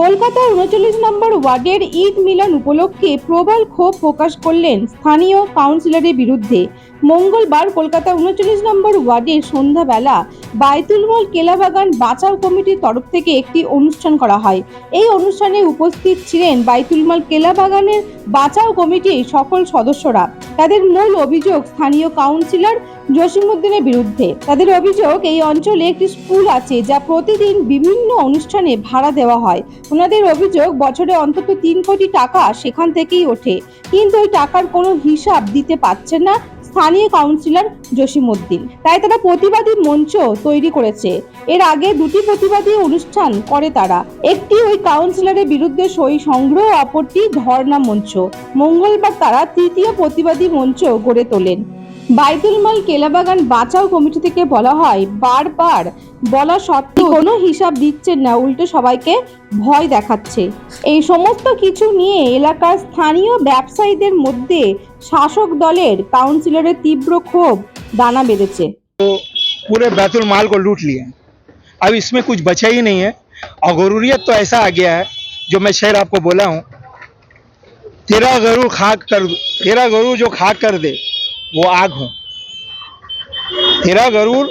কলকাতার উনচল্লিশ নম্বর ওয়ার্ডের ঈদ মিলন উপলক্ষে প্রবল ক্ষোভ প্রকাশ করলেন স্থানীয় কাউন্সিলরের বিরুদ্ধে। মঙ্গলবার কলকাতা উনচল্লিশ নম্বর ওয়ার্ডের সন্ধ্যাবেলা বায়তুলমল কেলাবাগান বাঁচাও কমিটির তরফ থেকে একটি অনুষ্ঠান করা হয়। এই অনুষ্ঠানে উপস্থিত ছিলেন বাইতুলমাল কেলাবাগানের বাঁচাও কমিটির সকল সদস্যরা। তাদের মূল অভিযোগ স্থানীয় কাউন্সিলর জসিমুদ্দিনের বিরুদ্ধে। তাদের অভিযোগ, এই অঞ্চলে একটি স্কুল আছে যা প্রতিদিন বিভিন্ন অনুষ্ঠানে ভাড়া দেওয়া হয়। ওনাদের অভিযোগ, বছরে অন্তত তিন কোটি টাকা সেখান থেকেই ওঠে। কিন্তু ওই টাকার কোনো হিসাব দিতে পারছেন না স্থানীয় কাউন্সিলর জসিমউদ্দিন। তাই তারা প্রতিবাদী মঞ্চ তৈরি করেছে। এর আগে দুটি প্রতিবাদী অনুষ্ঠান করে তারা। একটি ওই কাউন্সিলরের বিরুদ্ধে সই সংগ্রহ, অপরটি ধর্ণা মঞ্চ। মঙ্গলবার তারা তৃতীয় প্রতিবাদী মঞ্চ গড়ে তোলেন। বাইতুলমাল কেলাবাগান বাঁচাও কমিটি থেকে বলা হয় বারবার বলা সত্ত্বেও কোনো হিসাব দিচ্ছেন না উল্টো সবাইকে ভয় দেখাচ্ছে এই সমস্ত কিছু নিয়ে এলাকার স্থানীয় ব্যবসায়ীদের মধ্যে শাসক দলের কাউন্সিলরের তীব্র ক্ষোভ দানা বেঁধেছে पूरे बैतुल माल को लूट लिए हैं अब इसमें कुछ बचा ही नहीं है और गरूरियत तो ऐसा आ गया है जो मैं शेर आपको बोला हूँ तेरा गरूर खाक कर तेरा गरूर जो खाक कर दे वो आग हूँ। तेरा गरूर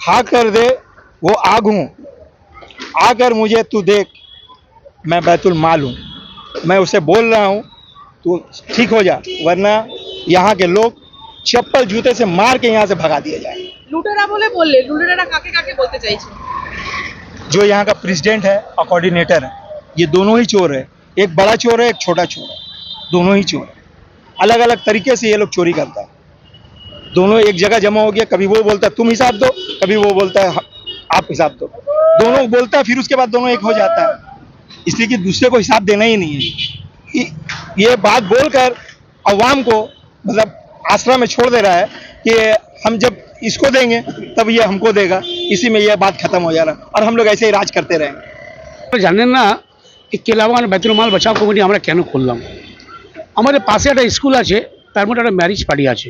खा कर दे वो आग हूँ। आकर मुझे तू देख मैं बैतुल माल हूँ। मैं उसे बोल रहा हूँ तू ठीक हो जा वरना यहाँ के लोग चप्पल जूते से मार के यहाँ से भगा दिए जाए लुटेरा बोले बोले लुटेरा काके काके बोलते चाहिए जो यहाँ का प्रेसिडेंट है और कोऑर्डिनेटर है ये दोनों ही चोर है। एक बड़ा चोर है एक छोटा चोर है। दोनों ही चोर है। अलग अलग तरीके से ये लोग चोरी करता है। दोनों एक जगह जमा हो गया कभी वो बोलता है तुम हिसाब दो कभी वो बोलता है आप हिसाब दो दोनों बोलता है फिर उसके बाद दोनों एक हो जाता है इसलिए कि दूसरे को हिसाब देना ही नहीं है ये- ये बात बोलकर अवाम को मतलब आश्रय में छोड़ दे रहा है कि हम जब इसको देंगे तब ये हमको देगा इसी में ये बात खत्म हो जा रहा है और हम लोग ऐसे ही राज करते रहेंगे আপনারা জানেন না এই কেলাবাগান বেতন মাল বাঁচাও কমিটি আমরা কেন করলাম আমাদের পাশে একটা স্কুল আছে তার মধ্যে একটা ম্যারিজ পার্টি আছে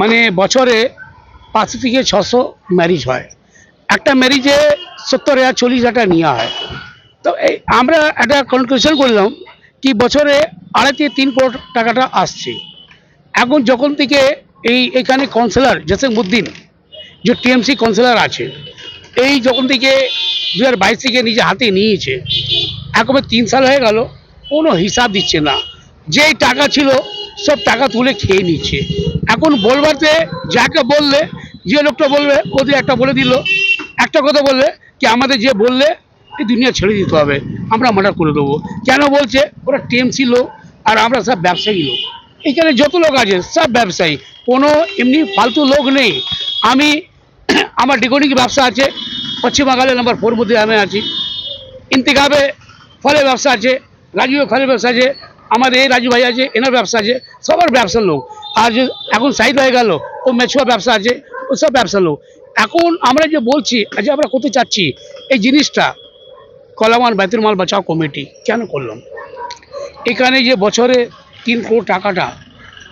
মানে বছরে পাঁচশো থেকে ছশো ম্যারিজ হয়। একটা ম্যারিজে সত্তর হাজার, চল্লিশ হাজার নেওয়া হয়। তো এই আমরা একটা কনক্লুশন করলাম কি বছরে আড়াই থেকে তিন কোটি টাকাটা আসছে। এখন যখন থেকে এই এখানে কাউন্সিলর জসিমউদ্দিন যে টিএমসি কাউন্সিলর আছে, এই যখন থেকে দু হাজার বাইশ থেকে নিজে হাতে নিয়েছে একবার তিন সাল হয়ে গেল, কোনো হিসাব দিচ্ছে না। যেই টাকা ছিল, সব টাকা তুলে খেয়ে নিচ্ছে। এখন বলবাতে যাকে বললে, যে লোকটা বলবে ওদের একটা বলে দিল, একটা কথা বললে, কি আমাদের যে বললে, এই দুনিয়া ছেড়ে দিতে হবে, আমরা মার্ডার করে দেবো। কেন বলছে? ওরা টিএমসি লোক, আর আমরা সব ব্যবসায়ী লোক। এখানে যত লোক আছে, সব ব্যবসায়ী। কোনো এমনি ফালতু লোক নেই। আমি, আমার ডিকোনিক ব্যবসা আছে, পশ্চিম বাংলার নাম্বার ফোর মধ্যে আমি আছি। ইন্তিকাবে ফলের ব্যবসা আছে রাজু ফলের ব্যবসা আছে, আমাদের এই রাজু ভাই আছে, এনার ব্যবসা আছে, সবার ব্যবসার লোক। আর যে এখন সাইড হয়ে গেল, ও মেছুয়া ব্যবসা আছে, ও সব ব্যবসার লোক। এখন আমরা যে বলছি, আজ আমরা করতে চাচ্ছি, এই জিনিসটা কলামান বেতন মাল বাঁচাও কমিটি, কেন করলাম? এখানে যে বছরে তিন কোটি টাকাটা,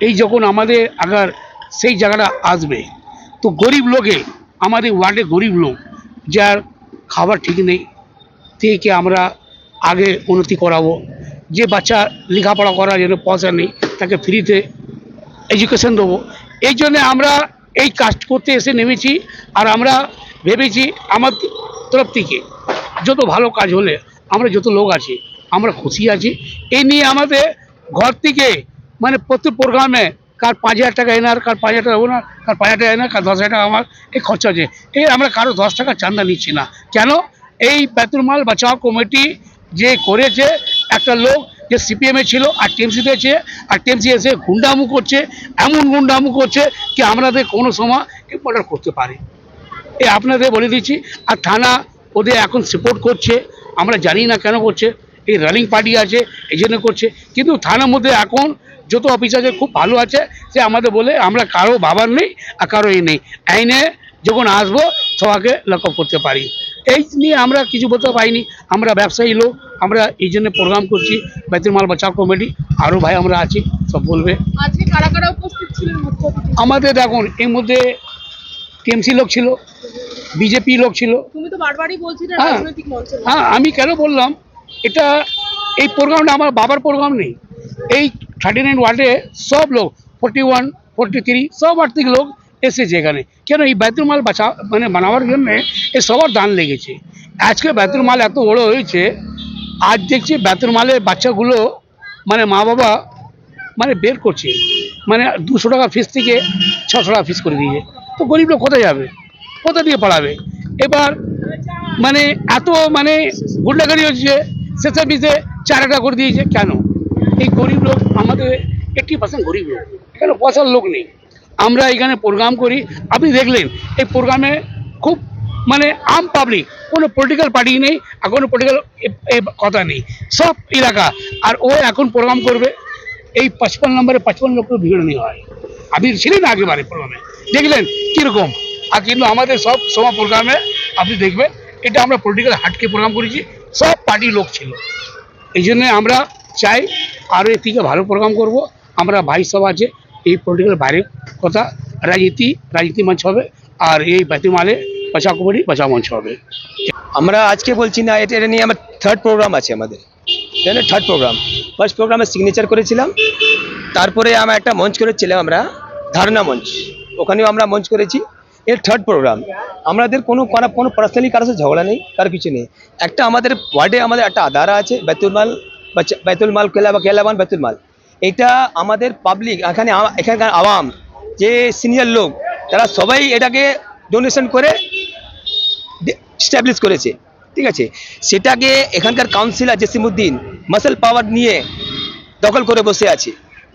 এই যখন আমাদের আগার সেই জায়গাটা আসবে, তো গরিব লোকে, আমাদের ওয়ার্ডে গরিব লোক, যার খাবার ঠিক নেই, থেকে আমরা আগে উন্নতি করাবো। যে বাচ্চা লেখাপড়া করার জন্য পয়সা নেই, তাকে ফ্রিতে এডুকেশন দেবো। এই জন্য আমরা এই কাজ করতে এসে নেমেছি আর আমরা ভেবেছি আমার তরফ থেকে যত ভালো কাজ হলে আমরা যত লোক আছি, আমরা খুশি আছি। এই নিয়ে আমাদের ঘর থেকে মানে প্রত্যেক প্রোগ্রামে কার পাঁচ হাজার টাকা এনার, কার পাঁচ হাজার টাকা ওনার, কার পাঁচ হাজার টাকা এনার, কার দশ হাজার টাকা আমার এই খরচা আছে এই আমরা কারও দশ টাকা চান্দা নিচ্ছি না। কেন? এই বেতুলমাল বাঁচাও কমিটি যে করেছে, একটা লোক যে সিপিএমে ছিল আর টিএমসিতে আছে আর টিএমসি এসে গুন্ডামু করছে, এমন গুন্ডামু করছে কি আমাদের কোনো সময় মর্ডার করতে পারে। এ আপনাদের বলে দিচ্ছি, আর থানা ওদের এখন সাপোর্ট করছে, আমরা জানি না কেন করছে, এই রানিং পার্টি আছে, এই জন্য করছে, কিন্তু থানার মধ্যে এখন যত অফিস আছে খুব ভালো আছে, সে আমাদের বলে আমরা কারও বাবার নেই আর কারও এই নেই। আইনে যখন আসব, সবাইকে লক আপ করতে পারি। এই নিয়ে আমরা কিছু বলতে পারিনি, আমরা ব্যবসায়ী লোক আমরা এই জন্য প্রোগ্রাম করছি বেতন মাল বাঁচাও কমিটি আরও ভাই আমরা আছি সব বলবে? আমাদের দেখুন এর মধ্যে টিএমসি লোক ছিল বিজেপি লোক ছিল। হ্যাঁ। হ্যাঁ আমি কেন বললাম এটা এই প্রোগ্রামটা আমার বাবার প্রোগ্রাম নেই। এই থার্টি নাইন ওয়ার্ডে সব লোক ফোর্টি ওয়ান ফোর্টি থ্রি সব আর্থিক লোক এসেছে এখানে। কেন এই বাইতুল মাল বাঁচা মানে বানাবার জন্যে এই সবার দান লেগেছে। আজকে বাইতুল মাল এত বড় হয়েছে আজ দেখছি বাইতুল মালের বাচ্চাগুলো মানে মা বাবা মানে বের করছে। মানে দুশো টাকা ফিস থেকে ছশো টাকা ফিস করে দিয়েছে। তো গরিব লোক কোথায় যাবে? কোথা দিয়ে পড়াবে? এবার মানে এত মানে গুন্ডাগাড়ি হচ্ছে শেষের পিসে চার টাকা করে দিয়েছে, কেন? এই গরিব লোক আমাদের এইটটি পার্সেন্ট গরিব লোক। এখানে পয়সার লোক নেই। আমরা এখানে প্রোগ্রাম করি। আপনি দেখলেন, এই প্রোগ্রামে খুব মানে আম পাবলিক কোনো পলিটিক্যাল পার্টি নেই, আর কোনো পলিটিক্যাল কথা নেই। সব এলাকা। আর ও এখন প্রোগ্রাম করবে, এই পঁচপন নম্বরে পঁচপন লক্ষ ভিড় নেওয়া হয়। আপনি ছিলেন আগেবারে প্রোগ্রামে দেখলেন কীরকম। আর কিন্তু আমাদের সব সময় প্রোগ্রামে আপনি দেখবেন, এটা আমরা পলিটিক্যাল হাটকে প্রোগ্রাম করেছি, সব পার্টির লোক ছিল। এই জন্য আমরা চাই আরও এর থেকে ভালো প্রোগ্রাম করব। আমরা ভাই সব আছে, এই পলিটিক্যাল বাইরের কথা, রাজনীতি রাজনীতি মঞ্চ হবে, আর এই বাতিমালে মঞ্চ হবে আমরা আজকে বলছি না, এটা নিয়ে আমার থার্ড প্রোগ্রাম আছে আমাদের। থার্ড প্রোগ্রাম ফার্স্ট প্রোগ্রামে সিগনেচার করেছিলাম। তারপরে আমরা একটা মঞ্চ করেছিলাম আমরা, ধারণা মঞ্চ। ওখানেও আমরা মঞ্চ করেছি। এর থার্ড প্রোগ্রাম আমাদের কোনো কোনো পার্সোনালি কারোর সাথে ঝগড়া নেই কার কিছু নেই। একটা আমাদের ওয়ার্ডে আমাদের একটা আধারা আছে, বেতুল মাল বাচ্চা- বেতুল মাল কেলা বা কেলাবান বেতুল মাল। এটা আমাদের পাবলিক এখানে এখানকার আওয়াম, যে সিনিয়র লোক, তারা সবাই এটাকে ডোনেশন করে স্ট্যাবলিশ করেছে। ঠিক আছে? সেটাকে এখানকার কাউন্সিলর জসিমুদ্দিন মাসেল পাওয়ার নিয়ে দখল করে বসে আছে।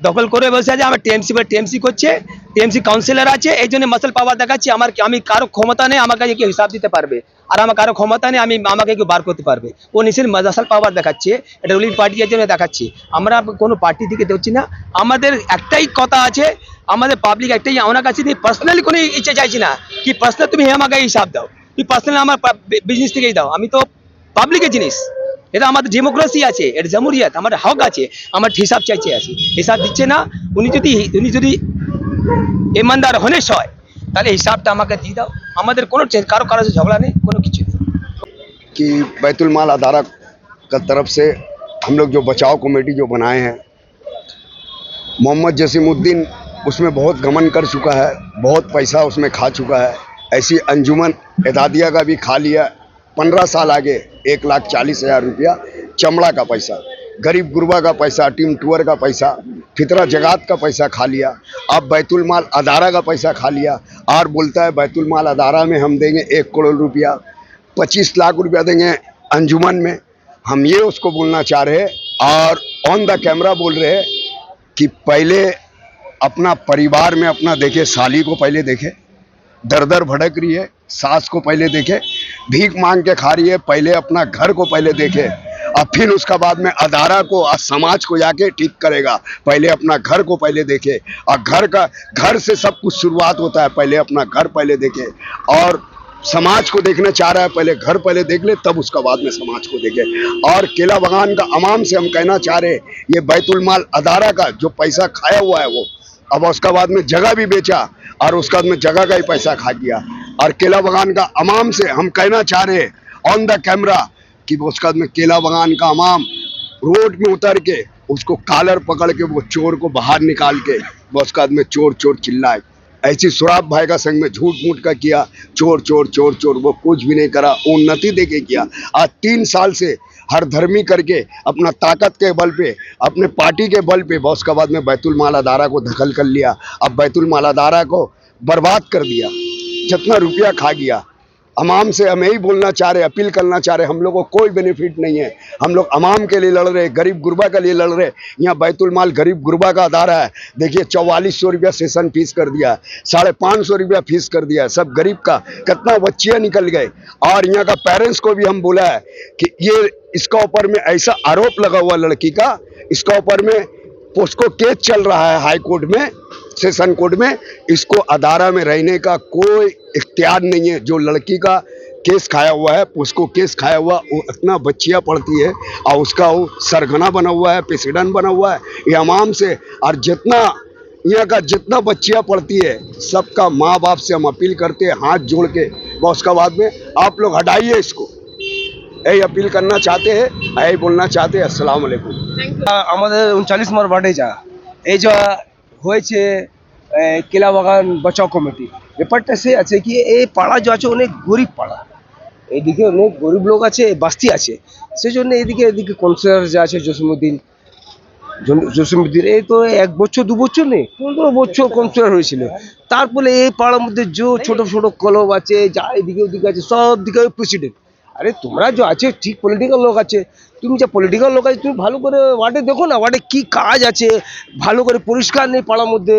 দখল করে বসে আছে, আমার টিএমসি বলে টিএমসি করছে টিএমসি কাউন্সিলর আছে, এই জন্য মাসেল পাওয়ার দেখাচ্ছি, আমার আমি কারও ক্ষমতা নেই, আমাকে কেউ হিসাব দিতে পারবে। আর আমার কারও ক্ষমতা নেই, আমি আমাকে কেউ বার করতে পারবে। ও নিজের মাসাল পাওয়ার দেখাচ্ছে, এটা রুলিং পার্টির জন্য দেখাচ্ছে। আমরা কোনো পার্টি থেকে দেখছি না। আমাদের একটাই কথা আছে, আমাদের পাবলিক একটাই, আমার কাছে পার্সোনালি কোনো ইচ্ছে চাইছি না। কি পার্সোনাল তুমি আমাকে হিসাব দাও। তুই পার্সোনাল আমার বিজনেস থেকেই দাও আমি তো পাবলিকের জিনিস এটা আমাদের ডেমোক্রেসি আছে এটা জামুরিয়াত আমার হক আছে আমার হিসাব চাইছে আছে হিসাব দিচ্ছে না উনি যদি উনি যদি ইমানদার হনেস হয় তাহলে হিসাবটা আমাকে দিয়ে দাও আমাদের কোনো টে- কারো কারো সাথে ঝগড়া নেই কোনো কিছু নেই कि बैतुल माल अदारा का तरफ से हम लोग जो बचाव कमेटी जो बनाए हैं मोहम्मद जसीमुद्दीन उसमें बहुत गमन कर चुका है बहुत पैसा उसमें खा चुका है ऐसी अंजुमन एदादिया का भी खा लिया। पंद्रह साल आगे एक लाख चालीस हज़ार रुपया, चमड़ा का पैसा, गरीब गुरबा का पैसा, टीम टूर का पैसा, फितरा जगात का पैसा खा लिया। अब बैतुल माल अदारा का पैसा खा लिया। और बोलता है, बैतुल माल अदारा में हम देंगे एक करोड़ रुपया, पच्चीस लाख रुपया देंगे अंजुमन में। हम ये उसको बोलना चाह रहे और ऑन द कैमरा बोल रहे कि पहले अपना परिवार में अपना देखे, साली को पहले देखे। दर दर भड़क रही है। सास को पहले देखे, भीख मांग के खा रही है, पहले अपना घर को पहले देखे। और फिर उसका बाद में अदारा को और समाज को जाके ठीक करेगा। पहले अपना घर को पहले देखे। और घर का, घर से सब कुछ शुरुआत होता है, पहले अपना घर पहले देखे। और समाज को देखना चाह रहा है, पहले घर पहले देख ले, तब उसका बाद में समाज को देखे। और केला बगान का अमाम से हम कहना चाह रहे ये बैतुल माल अदारा का जो पैसा खाया हुआ है वो, अब उसका बाद में जगह भी बेचा। और उसका में जगह का ही पैसा खा गया और केला बगान का अमाम से हम कहना चाह रहे हैं ऑन द कैमरा कि उसका में केला बगान का अमाम रोड में उतर के उसको कालर पकड़ के वो चोर को बाहर निकाल के वो उसका में चोर चोर चिल्लाए। ऐसी सुराब भाई का संग में झूठ मूठ का किया, चोर चोर चोर चोर, वो कुछ भी नहीं करा उन्नति दे के किया। आज तीन साल से हर धर्मी करके अपना ताकत के बल पे, अपने पार्टी के बल पे बॉस का बाद में बैतुल माल अदारा को दखल कर लिया। अब बैतुल माल को बर्बाद कर दिया। जितना रुपया खा गया अमाम से, हम यही बोलना चाह रहे अपील करना चाह रहे हम लोग को कोई बेनिफिट नहीं है। हम लोग अमाम के लिए लड़ रहे गरीब गुरबा के लिए लड़ रहे यहाँ बैतुल माल गरीब गुरबा का अदारा है। देखिए, चौवालीस सौ रुपया सेशन फ़ीस कर दिया है। साढ़े पाँच सौ रुपया फ़ीस कर दिया है। सब गरीब का, कितना बच्चियाँ निकल गए। और यहाँ का पेरेंट्स को भी हम बोला है कि ये, इसका ऊपर में ऐसा आरोप लगा हुआ लड़की का, इसका ऊपर में पोस्को केस चल रहा है हाई कोर्ट में सेशन कोर्ट में, इसको अदारा में रहने का कोई इख्तियार नहीं है। जो लड़की का केस खाया हुआ है, उसको केस खाया हुआ, वो इतना बच्चिया पड़ती है और उसका वो सरगना बना हुआ है प्रेसिडेंट बना हुआ है। ये आमाम से और जितना, यहाँ का जितना बच्चियाँ पढ़ती है, सबका माँ बाप से हम अपील करते हैं, हाथ जोड़ के। व का बाद में आप लोग हटाइए इसको। यही अपील करना चाहते हैं, यही बोलना चाहते हैं असलकुम हमारे उनचालीस नंबर वार्डे जा। जो हो এই বাগান বাঁচাও কমিটি। ব্যাপারটা সে আছে কি, এই পাড়া যে আছে, অনেক গরিব পাড়া। এদিকে অনেক গরিব লোক আছে, বাস্তি আছে। সেই জন্য এদিকে এদিকে কাউন্সিলর যে আছে জসিমুদ্দিন জসিমুদ্দিন এই তো এক বছর, দু বছর নেই, পনেরো বছর কাউন্সিলর হয়েছিল। তারপরে এই পাড়ার মধ্যে যে ছোট ছোট ক্লাব আছে, যা এদিকে ওদিকে আছে, সব দিকে প্রেসিডেন্ট আরে, তোমরা যে আছে, ঠিক পলিটিক্যাল লোক আছে। তুমি যে পলিটিক্যাল লোক আছে, তুমি ভালো করে ওয়ার্ডে দেখো না, ওয়ার্ডে কি কাজ আছে, ভালো করে পরিষ্কার নেই পাড়ার মধ্যে।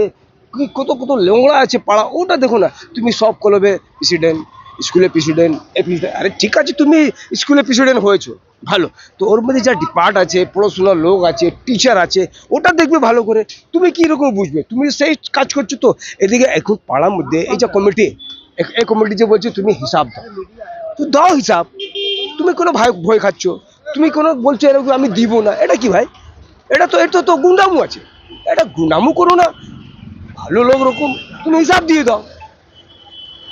কত কত নোংরা আছে পাড়া, ওটা দেখো না। তুমি সব কলবে প্রেসিডেন্ট স্কুলের প্রেসিডেন্ট প্রেসিডেন্ট আরে ঠিক আছে, তুমি স্কুলের প্রেসিডেন্ট হয়েছো, ভালো। তো ওর মধ্যে যা ডিপার্ট আছে পড়াশোনার লোক আছে টিচার আছে, ওটা দেখবে ভালো করে। তুমি কি রকম বুঝবে? তুমি সেই কাজ করছ তো? এদিকে এখন পাড়ার মধ্যে এই যে কমিটি এই কমিটি যে বলছে, তুমি হিসাব দাও। তো দাও হিসাব। তুমি কোনো ভয় ভয় খাচ্ছ? তুমি কোনো বলছো এরকম আমি দিব না। এটা কি ভাই? এটা তো এটা তো গুন্ডামু আছে। এটা গুন্ডামু করো না। ভালো লোক রকম, তুমি হিসাব দিয়ে দাও।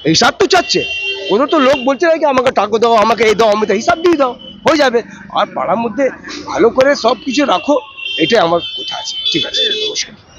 হিসাব তো চাচ্ছে। কোনো তো লোক বলছে নাকি, আমাকে টাকা দাও, আমাকে এই দাও, আমি হিসাব দিয়ে দাও। হয়ে যাবে। আর পাড়ার মধ্যে ভালো করে সব কিছু রাখো, এটাই আমার কথা আছে। ঠিক আছে, নমস্কার।